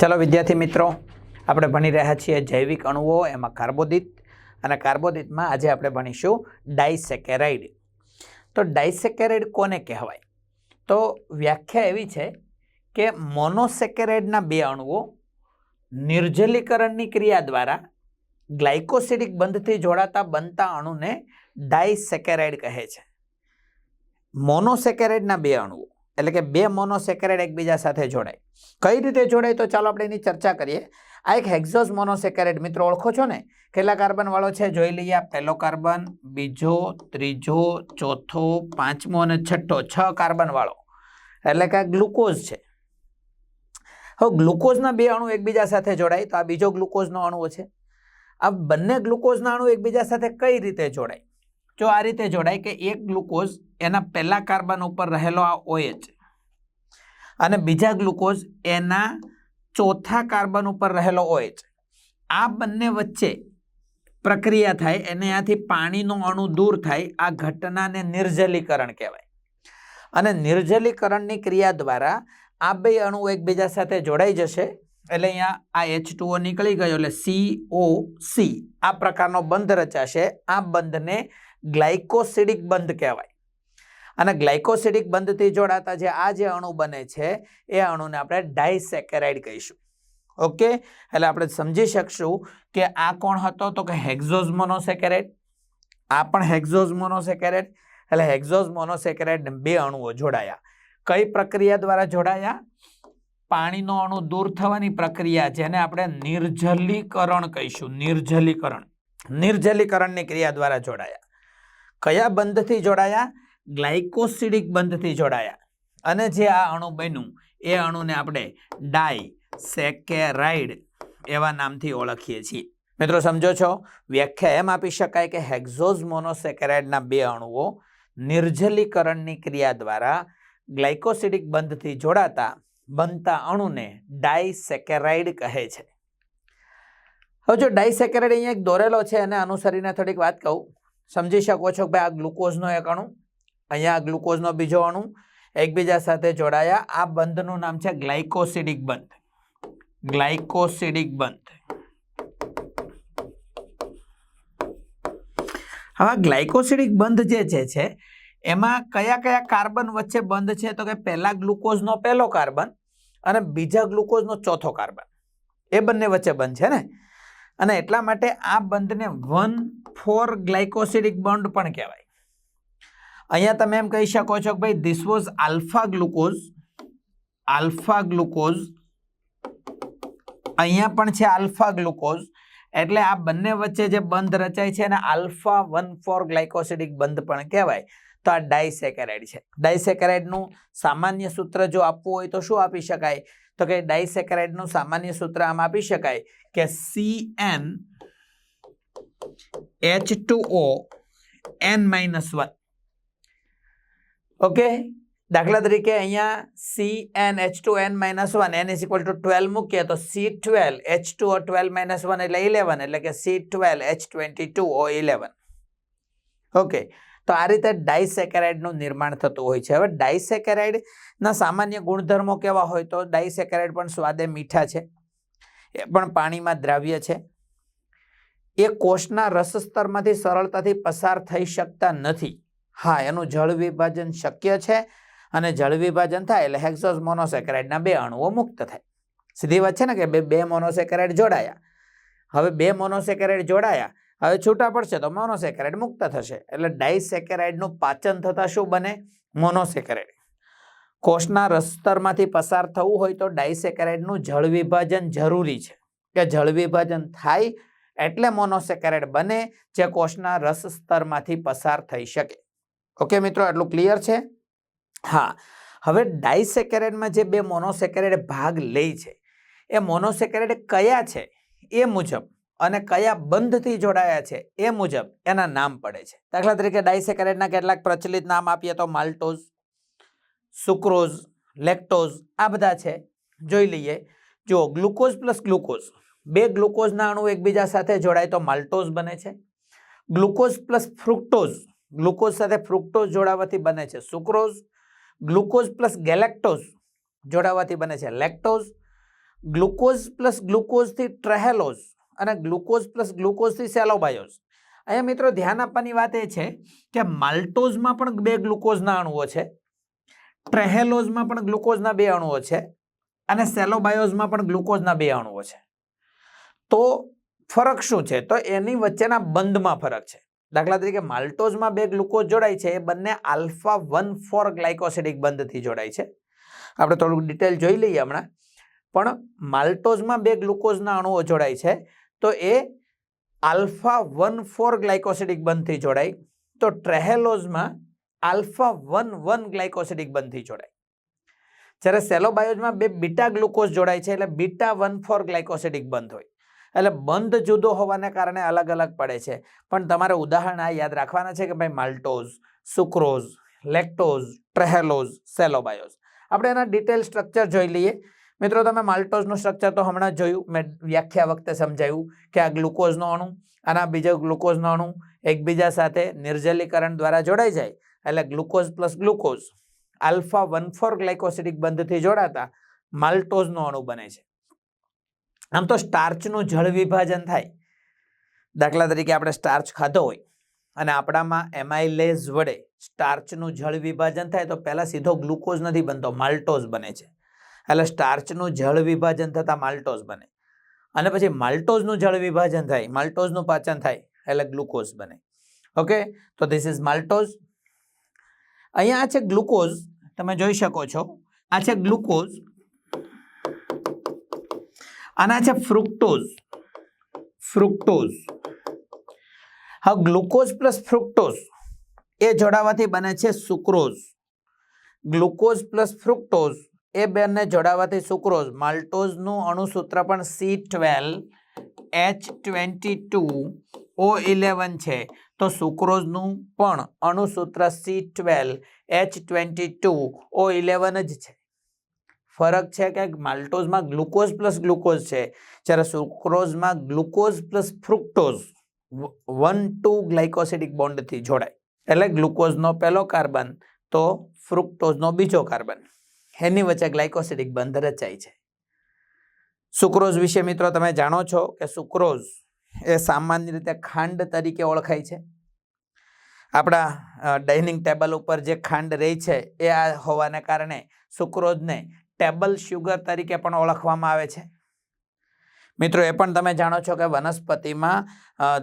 ચાલો વિદ્યાર્થી મિત્રો, આપણે ભણી રહ્યા છીએ જૈવિક અણુઓ, એમાં કાર્બોદિત અને કાર્બોદિતમાં આજે આપણે ભણીશું ડાયસેકેરાઇડ. તો ડાયસેકેરાઇડ કોને કહેવાય? તો વ્યાખ્યા એવી છે કે મોનોસેકેરાઇડના બે અણુઓ નિર્જલીકરણની ક્રિયા દ્વારા ગ્લાયકોસિડિક બંધથી જોડાતા બનતા અણુને ડાયસેકેરાઇડ કહે છે. મોનોસેકેરાઇડના બે અણુઓ, એટલે કે બે મોનોસેકેરાઇડ એકબીજા સાથે જોડાય. કઈ રીતે જોડાય તો ચાલો આપણે એની ચર્ચા કરીએ. આ એક હેક્ઝોસ મોનોસેકેરેટ મિત્રો ઓળખો છો ને? કેટલા કાર્બનવાળો છે? જોઈ લઈએ પહેલો કાર્બન, બીજો, ત્રીજો, ચોથો, પાંચમો અને છઠ્ઠો, છ કાર્બનવાળો એટલે કે ગ્લુકોઝ છે. હવે ગ્લુકોઝના બે અણુ એકબીજા સાથે જોડાય તો આ બીજો ગ્લુકોઝનો અણુ છે. આ બંને ગ્લુકોઝના અણુ એકબીજા સાથે કઈ રીતે જોડાય? જો આ રીતે જોડાય કે એક ગ્લુકોઝ એના પહેલા કાર્બન ઉપર રહેલો આ OH અને બીજા ગ્લુકોઝ એના ચોથા કાર્બન ઉપર રહેલો ઓએચ આ બંને વચ્ચે પ્રક્રિયા થાય એને ત્યાંથી પાણીનો અણુ દૂર થાય આ ઘટનાને નિર્જલીકરણ કહેવાય. અને નિર્જલીકરણની ક્રિયા દ્વારા આ બે અણુ એકબીજા સાથે જોડાઈ જશે એટલે અહીંયા આ એચ ટુઓ નીકળી ગયો એટલે સી ઓ સી આ પ્રકારનો બંધ રચાશે. આ બંધને ગ્લાયકોસિડિક બંધ કહેવાય. અને ગ્લાયકોસિડિક બંધથી જોડાતા જે આ જે અણુ બને છે, એ અણુને આપણે ડાયસેકેરાઇડ કહીશું. ઓકે? એટલે આપણે સમજી શકશું કે આ કોણ હતો તો કે હેક્ઝોઝ મોનોસેકેરાઇડ. આ પણ હેક્ઝોઝ મોનોસેકેરાઇડ. એટલે હેક્ઝોઝ મોનોસેકેરાઇડ બે અણુઓ જોડાયા. કઈ પ્રક્રિયા દ્વારા જોડાયા? પાણીનો અણુ દૂર થવાની પ્રક્રિયા જેને આપણે નિર્જલીકરણ કહીશું. નિર્જલીકરણ. નિર્જલીકરણની ક્રિયા દ્વારા જોડાયા. કયા બંધથી જોડાયા? ગ્લાયકોસિડિક બંધથી જોડાયા. અને જે આ અણુ બન્યું, એ અણુને આપણે ડાયસેકેરાઇડ એવા નામથી ઓળખીએ છીએ. મિત્રો, સમજો છો, વ્યાખ્યા એમ આપી શકાય કે હેક્ઝોઝ મોનોસેકેરાઇડના બે અણુઓ નિર્જલીકરણની ક્રિયા દ્વારા ગ્લાયકોસિડિક બંધથી જોડાતા બનતા અણુને ડાયસેકેરાઇડ કહે છે. હવે જો ડાયસેકેરાઇડ અહીંયા એક દોરેલો છે અને અનુસરીને થોડીક વાત કહું. સમજી શકો છો કે આ ગ્લુકોઝનો એક અણુ અહીંયા ગ્લુકોઝનો બીજો અણુ એકબીજા સાથે જોડાયા. આ બંધનું નામ છે ગ્લાયકોસિડિક બંધ. ગ્લાયકોસિડિક બંધ. હવે ગ્લાયકોસિડિક બંધ જે છે છે, એમાં કયા કયા કાર્બન વચ્ચે બંધ છે? તો કે પહેલા ગ્લુકોઝનો પહેલો કાર્બન અને બીજા ગ્લુકોઝનો ચોથો કાર્બન. એ બંને વચ્ચે બંધ છે ને? અને એટલા માટે આ બંધને વન ફોર ગ્લાયકોસિડિક બંધ પણ કહેવાય. અહીંયા તમે એમ કહી શકો છો કે ભાઈ this was alpha glucose alpha glucose અહીંયા પણ છે આલ્ફા ગ્લુકોઝ એટલે આ બંને વચ્ચે જે બંધ રચાય છે એને આલ્ફા વન ફોર ગ્લાયકોસિડિક બંધ પણ કહેવાય. તો આ ડાયસેકેરાઇડ છે. ડાયસેકેરાઇડનું સામાન્ય સૂત્ર જો આપવું હોય તો શું આપી શકાય? તો કે ડાયસેકેરાઇડનું સામાન્ય સૂત્ર આમ આપી શકાય કે C N H two O N minus one okay? દાખલા તરીકે અહીંયા C N H two N minus one N is equal to twelve મૂકીએ તો C twelve H two O twelve minus one એટલે ઇલેવન એટલે કે C twelve H twenty two O eleven okay, તો આ રીતે ડાયસેકેરાઇડનું નિર્માણ થતું હોય છે. હવે ડાયસેકેરાઇડના સામાન્ય ગુણધર્મો કેવા હોય તો ડાયસેકેરાઇડ પણ સ્વાદે મીઠા છે. એ પણ પાણીમાં દ્રાવ્ય છે. એ કોષના રસસ્તરમાંથી સરળતાથી પસાર થઈ શકતા નથી. હા, એનું જળ વિભાજન શક્ય છે અને જળ વિભાજન થાય એટલે હેક્સોસ મોનોસેકેરાઇડના બે અણુઓ મુક્ત થાય. સીધી વાત છે ને કે બે બે મોનોસેકેરાઇડ જોડાયા. હવે બે મોનોસેકેરાઇડ જોડાયા, હવે છૂટા પડશે તો મોનોસેકેરાઇડ મુક્ત થશે. એટલે ડાયસેકેરાઇડનું પાચન થતાં શું બને? મોનોસેકેરાઇડ કોષના રસ્તરમાંથી પસાર થવું હોય તો ડાયસેકેરાઇડનું જળ વિભાજન જરૂરી છે. કે જળ વિભાજન થાય એટલે મોનોસેકેરાઇડ બને જે કોષના રસ સ્તરમાંથી પસાર થઈ શકે. ઓકે મિત્રો, આટલું ક્લિયર છે? હા, હવે ડાયસેકેરેડમાં જે બે મોનોસેકેરેડ ભાગ લે છે, એ મોનોસેકેરેડ કયા છે એ મુજબ અને કયા બંધથી જોડાયા છે એ મુજબ એના નામ પડે છે. દાખલા તરીકે ડાયસેકેરેડના કેટલાક પ્રચલિત નામ આપીએ તો માલ્ટોઝ, સુક્રોઝ, લેક્ટોઝ, આ બધા છે. જોઈ લઈએ. જો ગ્લુકોઝ પ્લસ ગ્લુકોઝ. બે ગ્લુકોઝના અણુ એકબીજા સાથે જોડાય તો માલ્ટોઝ બને છે. ગ્લુકોઝ પ્લસ ફ્રુક્ટોઝ ગ્લુકોઝ સાથે ફ્રુક્ટોઝ જોડાવાથી બને છે. સુક્રોઝ, ગ્લુકોઝ પ્લસ ગેલેક્ટોઝ જોડાવાથી બને છે. લેક્ટોઝ, ગ્લુકોઝ પ્લસ ગ્લુકોઝથી ટ્રેહેલોઝ અને ગ્લુકોઝ પ્લસ ગ્લુકોઝથી સેલોબાયોઝ. અહીંયા મિત્રો ધ્યાન આપવાની વાત એ છે કે માલ્ટોઝમાં પણ બે ગ્લુકોઝના અણુઓ છે, ટ્રેહેલોઝમાં પણ ગ્લુકોઝના બે અણુઓ છે અને સેલોબાયોઝમાં પણ ગ્લુકોઝના બે અણુઓ છે. તો ફરક શું છે? તો એની વચ્ચેના બંધમાં ફરક છે. દાખલા તરીકે માલ્ટોઝમાં બે ગ્લુકોઝ જોડાય છે, એ બંને આલ્ફા વન ફોર ગ્લાયકોસિડિક બંધથી જોડાય છે. આપણે થોડુંક ડિટેલ જોઈ લઈએ હમણાં. પણ માલ્ટોઝમાં બે ગ્લુકોઝના અણુઓ જોડાય છે, તો એ આલ્ફા વન ફોર ગ્લાયકોસિડિક બંધથી જોડાય. તો ટ્રેહેલોઝમાં આલ્ફા વન વન ગ્લાયકોસિડિક બંધથી જોડાય. જ્યારે સેલોબાયોઝમાં બે બીટા ગ્લુકોઝ જોડાય છે, એટલે બીટા વન ફોર ગ્લાયકોસિડિક બંધ હોય. એટલે બંધ જુદો હોવાને કારણે અલગ અલગ પડે છે. પણ તમારે ઉદાહરણ આ યાદ રાખવાના છે કે ભાઈ maltose, sucrose, lactose, trehalose, cellobiose. આપણે એના ડિટેલ સ્ટ્રક્ચર જોઈ લઈએ. મિત્રો, તમે માલ્ટોઝનું સ્ટ્રક્ચર તો હમણાં જોયું, મેં વ્યાખ્યા વખતે સમજાયું કે આ ગ્લુકોઝનો અણુ આના બીજો ગ્લુકોઝનો અણુ એકબીજા સાથે નિર્જલીકરણ દ્વારા જોડાઈ જાય. એટલે glucose plus glucose, alpha one four glycosidic બંધથી જોડાતા માલ્ટોઝનો અણુ બને છે. આમ તો સ્ટાર્ચનું જળ વિભાજન થાય. દાખલા તરીકે આપણે સ્ટાર્ચ ખાધો હોય અને આપણામાં એમાઇલેઝ વડે સ્ટાર્ચનું જળ વિભાજન થાય તો પહેલાં સીધો ગ્લુકોઝ નથી બનતો માલ્ટોઝ બને છે. એટલે સ્ટાર્ચનું જળ વિભાજન થતાં માલ્ટોઝ બને. અને પછી માલ્ટોઝનું જળ વિભાજન થાય માલ્ટોઝનું પાચન થાય, એટલે ગ્લુકોઝ બને. ઓકે તો ધીસ ઇઝ માલ્ટોઝ અહીંયા આ છે ગ્લુકોઝ તમે જોઈ શકો છો. આ છે ગ્લુકોઝ અને આ છે ફ્રુક્ટોઝ ફ્રુક્ટોઝ હા ગ્લુકોઝ પ્લસ ફ્રુક્ટોઝ એ જોડાવાથી બને છે સુક્રોઝ ગ્લુકોઝ પ્લસ ફ્રુક્ટોઝ એ બેને જોડાવાથી સુક્રોઝ માલ્ટોઝનું અણુસૂત્ર પણ C twelve H twenty two O eleven છે. તો સુક્રોઝનું પણ અણુસૂત્ર C twelve H twenty two O eleven જ છે. ફરક છે કે માલ્ટોઝમાં ગ્લુકોઝ પ્લસ ગ્લુકોઝ છે. જ્યારે સુક્રોઝમાં glucose plus fructose one two glycosidic બોન્ડથી જોડાય. એટલે ગ્લુકોઝનો પહેલો કાર્બન તો ફ્રુક્ટોઝનો બીજો કાર્બન. એની વચ્ચે ગ્લાયકોસિડિક બંધ રચાય છે. સુક્રોઝ વિશે મિત્રો તમે જાણો છો કે સુક્રોઝ એ સામાન્ય રીતે ખાંડ તરીકે ઓળખાય છે. આપણા ડાઇનિંગ ટેબલ ઉપર જે ખાંડ રહી છે એ આ હોવાને કારણે સુક્રોઝને ટેબલ શુગર તરીકે પણ ઓળખવામાં આવે છે. મિત્રો, એ પણ તમે જાણો છો કે વનસ્પતિમાં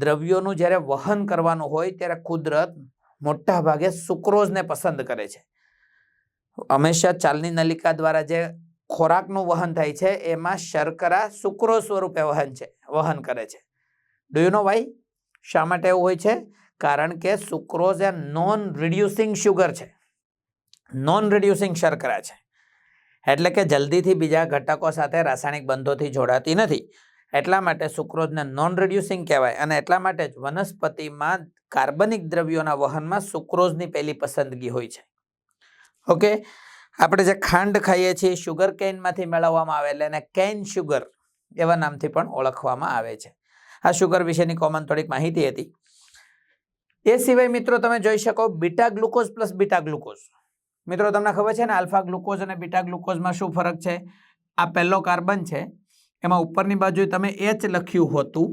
દ્રવ્યોનું જ્યારે વહન કરવાનું હોય ત્યારે કુદરત મોટા ભાગે સુક્રોઝને પસંદ કરે છે. હંમેશા ચાલની નલિકા દ્વારા જે ખોરાકનું વહન થાય છે, એમાં શર્કરા સુક્રોઝ સ્વરૂપે વહન છે, વહન કરે છે. ડુ યુ નો વાય શા માટે એવું હોય છે? કારણ કે સુક્રોઝ એ નોન રિડ્યુસિંગ શુગર છે. નોન રિડ્યુસિંગ શર્કરા છે. એટલે કે જલ્દીથી બીજા ઘટકો સાથે રાસાયણિક બંધોથી જોડાતી નથી. એટલા માટે સુક્રોઝને નોન રિડ્યુસિંગ કહેવાય અને એટલા માટે જ વનસ્પતિમાં કાર્બનિક દ્રવ્યોના વહનમાં સુક્રોઝની પહેલી પસંદગી હોય છે. ઓકે? આપણે જે ખાંડ ખાઈએ છીએ શુગર કેનમાંથી મેળવવામાં આવે એટલે એને કેન શુગર એવા નામથી પણ ઓળખવામાં આવે છે. આ શુગર વિશેની કોમન થોડીક માહિતી હતી. એ સિવાય મિત્રો તમે જોઈ શકો beta glucose plus beta glucose મિત્રો, તમને ખબર છે ને, આલ્ફા ગ્લુકોઝ અને બીટા ગ્લુકોઝમાં શું ફરક છે? આ પહેલો કાર્બન છે. એમાં ઉપરની બાજુએ તમે એચ લખ્યું હતું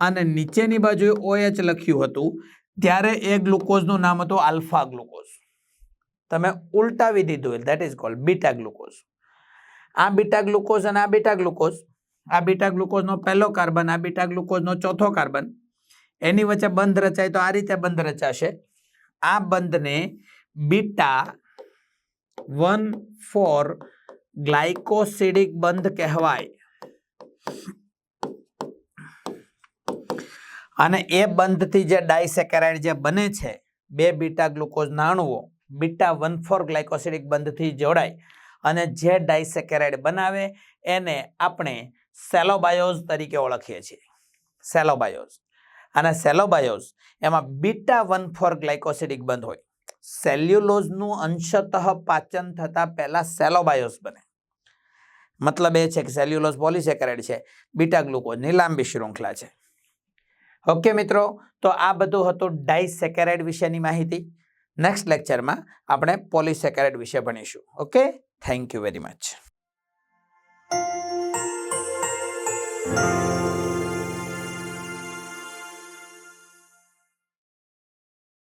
અને નીચેની બાજુએ ઓ લખ્યું હતું. ત્યારે એ ગ્લુકોઝનું નામ હતું આલ્ફા ગ્લુકોઝ. તમે ઉલટાવી દીધું that is called beta glucose. આ બીટા ગ્લુકોઝ અને આ બીટા ગ્લુકોઝ, આ બીટા ગ્લુકોઝનો પહેલો કાર્બન, આ બીટા ગ્લુકોઝનો ચોથો કાર્બન, એની વચ્ચે બંધ રચાય તો આ રીતે બંધ રચાશે. આ બંધને બીટા વન ફોર ગ્લાયકોસિડિક બંધ કહેવાય. અને એ બંધથી જે ડાયસેકેરાઇડ જે બને છે, બે બીટા ગ્લુકોઝના અણુઓ બીટા વન ફોર ગ્લાયકોસિડિક બંધથી જોડાય. અને જે ડાયસેકેરાઇડ બનાવે, એને આપણે સેલોબાયોઝ તરીકે ઓળખીએ છીએ. સેલોબાયોઝ. અને સેલોબાયોઝ એમાં બીટા વન ફોર ગ્લાયકોસિડિક બંધ હોય. સેલ્યુલોઝનું અંશતઃ પાચન થતાં પહેલાં સેલોબાયોસ બને. મતલબ એ છે કે સેલ્યુલોઝ પોલિસેકરેડ છે બીટા ગ્લુકોઝની લાંબી શૃંખલા છે. ઓકે મિત્રો, તો આ બધું હતું ડાયસેકેરાઇડ વિશેની માહિતી. નેક્સ્ટ લેક્ચરમાં આપણે પોલિસેકેરાઇડ વિશે ભણીશું. Okay? Thank you very much